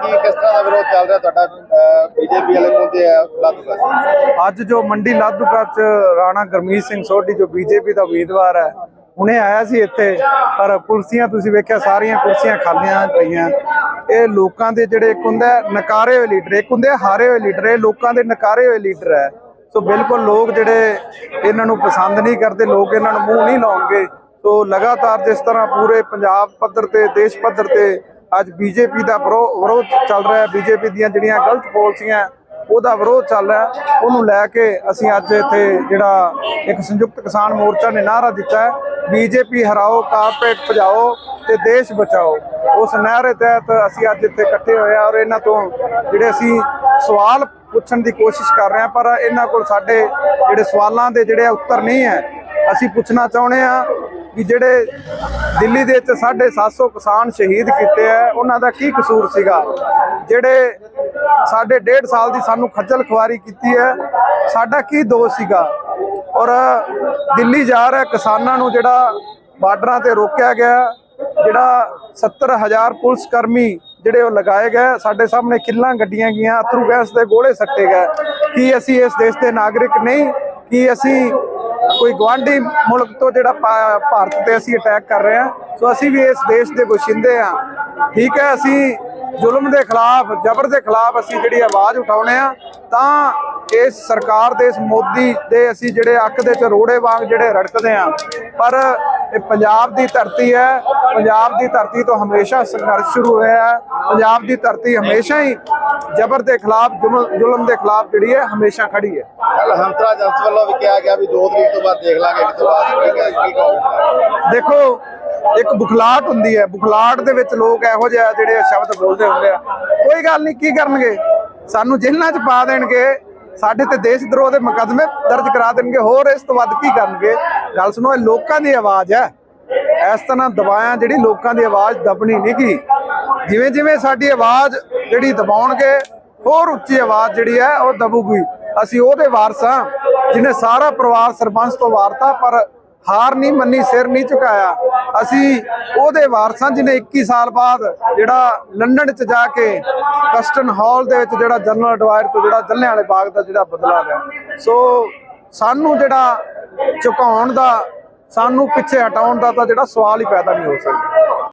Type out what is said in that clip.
ਕੀ ਕਿਸ ਤਰ੍ਹਾਂ ਦਾ ਵਿਰੋਧ ਚੱਲ ਰਿਹਾ ਤੁਹਾਡਾ ਬੀਜੇਪੀ ਵਾਲੇ ਮੁੱਦੇ ਆ ਲਾਗੂ ਅੱਜ ਜੋ ਮੰਡੀ ਲਾਧੂਕਾ ਚ ਰਾਣਾ ਗਰਮੀਤ ਸਿੰਘ ਸੋਢੀ, ਜੋ ਬੀਜੇਪੀ ਦਾ ਉਮੀਦਵਾਰ ਹੈ, ਹੁਣੇ ਆਇਆ ਸੀ ਇੱਥੇ, ਪਰ ਕੁਰਸੀਆਂ ਤੁਸੀਂ ਵੇਖਿਆ, ਸਾਰੀਆਂ ਕੁਰਸੀਆਂ ਖਾਲੀਆਂ ਪਈਆਂ। ਇਹ ਲੋਕਾਂ ਦੇ ਜਿਹੜੇ ਇੱਕ ਹੁੰਦਾ ਨਕਾਰੇ ਹੋਏ ਲੀਡਰ, ਇੱਕ ਹੁੰਦੇ ਹਾਰੇ ਹੋਏ ਲੀਡਰ, ਇਹ ਲੋਕਾਂ ਦੇ ਨਕਾਰੇ ਹੋਏ ਲੀਡਰ ਹੈ। ਸੋ ਬਿਲਕੁਲ ਲੋਕ ਜਿਹੜੇ ਇਹਨਾਂ ਨੂੰ ਪਸੰਦ ਨਹੀਂ ਕਰਦੇ, ਲੋਕ ਇਹਨਾਂ ਨੂੰ ਮੂੰਹ ਨਹੀਂ ਲਾਉਣਗੇ। ਸੋ ਲਗਾਤਾਰ ਜਿਸ ਤਰ੍ਹਾਂ ਪੂਰੇ ਪੰਜਾਬ ਪੱਧਰ ਤੇ, ਦੇਸ਼ ਪੱਧਰ ਤੇ ਅੱਜ ਬੀਜੇਪੀ ਦਾ ਵਿਰੋ- ਵਿਰੋਧ ਚੱਲ ਰਿਹਾ ਹੈ ਬੀਜੇਪੀ ਦੀਆਂ ਜਿਹੜੀਆਂ ਗਲਤ ਪਾਲਿਸੀਆਂ, ਉਹਦਾ ਵਿਰੋਧ ਚੱਲ ਰਿਹਾ ਉਹਨੂੰ ਲੈ ਕੇ ਅਸੀਂ ਅੱਜ ਇੱਥੇ ਜਿਹੜਾ ਇੱਕ ਸੰਯੁਕਤ ਕਿਸਾਨ ਮੋਰਚਾ ਨੇ ਨਾਅਰਾ ਦਿੱਤਾ ਹੈ ਬੀਜੇਪੀ ਹਰਾਓ, ਕਾਰਪੋਰੇਟ ਭਜਾਓ ਤੇ ਦੇਸ਼ ਬਚਾਓ। ਉਸ ਨਹਿਰੇ ਤਹਿਤ ਅਸੀਂ ਅੱਜ ਇੱਥੇ ਇਕੱਠੇ ਹੋਏ ਹਾਂ ਔਰ ਇਹਨਾਂ ਤੋਂ ਜਿਹੜੇ ਅਸੀਂ ਸਵਾਲ ਪੁੱਛਣ ਦੀ ਕੋਸ਼ਿਸ਼ ਕਰ ਰਹੇ ਹਾਂ, ਪਰ ਇਹਨਾਂ ਕੋਲ ਸਾਡੇ ਜਿਹੜੇ ਸਵਾਲਾਂ ਦੇ ਜਿਹੜੇ ਉੱਤਰ ਨਹੀਂ ਹੈ। ਅਸੀਂ ਪੁੱਛਣਾ ਚਾਹੁੰਦੇ ਹਾਂ ਕਿ ਜਿਹੜੇ ਦਿੱਲੀ ਦੇ ਵਿੱਚ 750 ਕਿਸਾਨ ਸ਼ਹੀਦ ਕੀਤੇ ਆ ਉਹਨਾਂ ਦਾ ਕੀ ਕਸੂਰ ਸੀਗਾ? ਜਿਹੜੇ ਸਾਡੇ ਡੇਢ ਸਾਲ ਦੀ ਸਾਨੂੰ ਖੱਜਲ ਖੁਆਰੀ ਕੀਤੀ ਹੈ, ਸਾਡਾ ਕੀ ਦੋਸ਼ ਸੀਗਾ? ਔਰ ਦਿੱਲੀ ਜਾ ਰਿਹਾ ਕਿਸਾਨਾਂ ਨੂੰ ਜਿਹੜਾ ਬਾਰਡਰਾਂ ਤੇ ਰੋਕਿਆ ਗਿਆ ਜਿਹੜਾ 70000 ਪੁਲਿਸ ਕਰਮੀ ਜਿਹੜੇ ਉਹ ਲਗਾਏ ਗਏ, ਸਾਡੇ ਸਾਹਮਣੇ ਕਿੱਲਾਂ ਗੱਡੀਆਂ ਗਈਆਂ, ਅਥਰੂ ਗੈਸ ਦੇ ਗੋਲੇ ਸੱਟੇ ਗਏ। ਕੀ ਅਸੀਂ ਇਸ ਦੇਸ਼ ਦੇ ਨਾਗਰਿਕ ਨਹੀਂ? ਕੀ ਅਸੀਂ ਕੋਈ ਗਵਾਂਢੀ ਮੁਲਕ ਤੋਂ ਜਿਹੜਾ ਭਾ- ਭਾਰਤ ਤੇ ਅਸੀਂ ਅਟੈਕ ਕਰ ਰਹੇ ਹਾਂ? ਸੋ ਅਸੀਂ ਵੀ ਇਸ ਦੇਸ਼ ਦੇ ਵਸਿੰਦੇ ਆ ਠੀਕ ਹੈ, ਅਸੀਂ ਜ਼ੁਲਮ ਦੇ ਖਿਲਾਫ, ਜ਼ਬਰ ਦੇ ਖਿਲਾਫ ਅਸੀਂ ਜਿਹੜੀ ਆਵਾਜ਼ ਉਠਾਉਣੇ ਆ ਤਾਂ ਇਸ ਸਰਕਾਰ ਦੇ, ਇਸ ਮੋਦੀ ਦੇ ਅਸੀਂ ਜਿਹੜੇ ਅੱਖ ਦੇ ਚਰੋੜੇ ਵਾਂਗ ਜਿਹੜੇ ਰੜਕਦੇ ਆ ਪਰ ਇਹ ਪੰਜਾਬ ਦੀ ਧਰਤੀ ਹੈ ਪੰਜਾਬ ਦੀ ਧਰਤੀ ਤੋਂ ਹਮੇਸ਼ਾ ਸੰਘਰਸ਼ ਸ਼ੁਰੂ ਹੋਇਆ ਹੈ। ਪੰਜਾਬ ਦੀ ਧਰਤੀ ਹਮੇਸ਼ਾ ਹੀ ਜ਼ਬਰ ਦੇ ਖਿਲਾਫ ਜ਼ੁਲਮ ਦੇ ਖਿਲਾਫ ਜਿਹੜੀ ਹੈ ਹਮੇਸ਼ਾ ਖੜੀ ਹੈ। ਕੱਲ ਹੰਸਰਾ ਜੰਸ ਵੱਲੋਂ ਵੀ ਕਿਹਾ ਗਿਆ ਵੀ 2 ਤਰੀਕ ਤੋਂ ਬਾਅਦ ਦੇਖ ਲਾਂਗੇ ਕਿ ਤੋਂ ਬਾਅਦ ਦੇਖੋ ਇੱਕ ਬੁਖਲਾਟ ਹੁੰਦੀ ਹੈ। ਬੁਖਲਾਟ ਦੇ ਵਿੱਚ ਲੋਕ ਇਹੋ ਜਿਹੇ ਜਿਹੜੇ ਸ਼ਬਦ ਬੋਲਦੇ ਹੁੰਦੇ ਆ। ਕੋਈ ਗੱਲ ਨਹੀਂ ਕੀ ਕਰਨਗੇ? ਸਾਨੂੰ ਜੇਲ੍ਹਾਂ 'ਚ ਪਾ ਦੇਣਗੇ। ਸਾਡੇ ਤੇ ਦੇਸ਼ ਦਰੋਹ ਦੇ ਮੁਕੱਦਮੇ ਦਰਜ ਕਰਾ ਦੇਣਗੇ। ਹੋਰ ਇਸ ਤੋਂ ਵੱਧ ਕੀ ਕਰਨਗੇ? ਗੱਲ ਸੁਣੋ ਇਹ ਲੋਕਾਂ ਦੀ ਆਵਾਜ਼ ਹੈ। ਇਸ ਤਰ੍ਹਾਂ ਦਬਾਇਆ ਜਿਹੜੀ ਲੋਕਾਂ ਦੀ ਆਵਾਜ਼ ਦਬਣੀ ਨਹੀਂ ਗੀ। ਜਿਵੇਂ ਜਿਵੇਂ ਸਾਡੀ ਆਵਾਜ਼ ਜਿਹੜੀ ਦਬਾਉਣਗੇ, ਹੋਰ ਉੱਚੀ ਆਵਾਜ਼ ਜਿਹੜੀ ਹੈ ਉਹ ਦਬੂਗੀ। ਅਸੀਂ ਉਹਦੇ ਵਾਰਸ ਹਾਂ ਜਿਹਨੇ ਸਾਰਾ ਪਰਿਵਾਰ ਸਰਪੰਚ ਤੋਂ ਵਾਰਤਾ, ਪਰ ਹਾਰ ਨਹੀਂ ਮੰਨੀ, ਸਿਰ ਨਹੀਂ ਝੁਕਾਇਆ। ਅਸੀਂ ਉਹਦੇ ਵਾਰਸਾਂ ਜਿਹਨੇ 21 ਸਾਲ ਬਾਅਦ ਜਿਹੜਾ ਲੰਡਨ ਚ ਜਾ ਕੇ ਕਸਟਨ ਹਾਲ ਦੇ ਵਿੱਚ ਜਿਹੜਾ ਜਨਰਲ ਡਵਾਇਰ ਤੋਂ ਜਿਹੜਾ ਜੱਲਿਆਂ ਵਾਲੇ ਬਾਗ ਦਾ ਜਿਹੜਾ ਬਦਲਾ ਲਿਆ ਸੋ ਸਾਨੂੰ ਜਿਹੜਾ ਝੁਕਾਉਣ ਦਾ ਸਾਨੂੰ ਪਿੱਛੇ ਹਟਾਉਣ ਦਾ ਤਾਂ ਜਿਹੜਾ ਸਵਾਲ ਹੀ ਪੈਦਾ ਨਹੀਂ ਹੋ ਸਕਦਾ।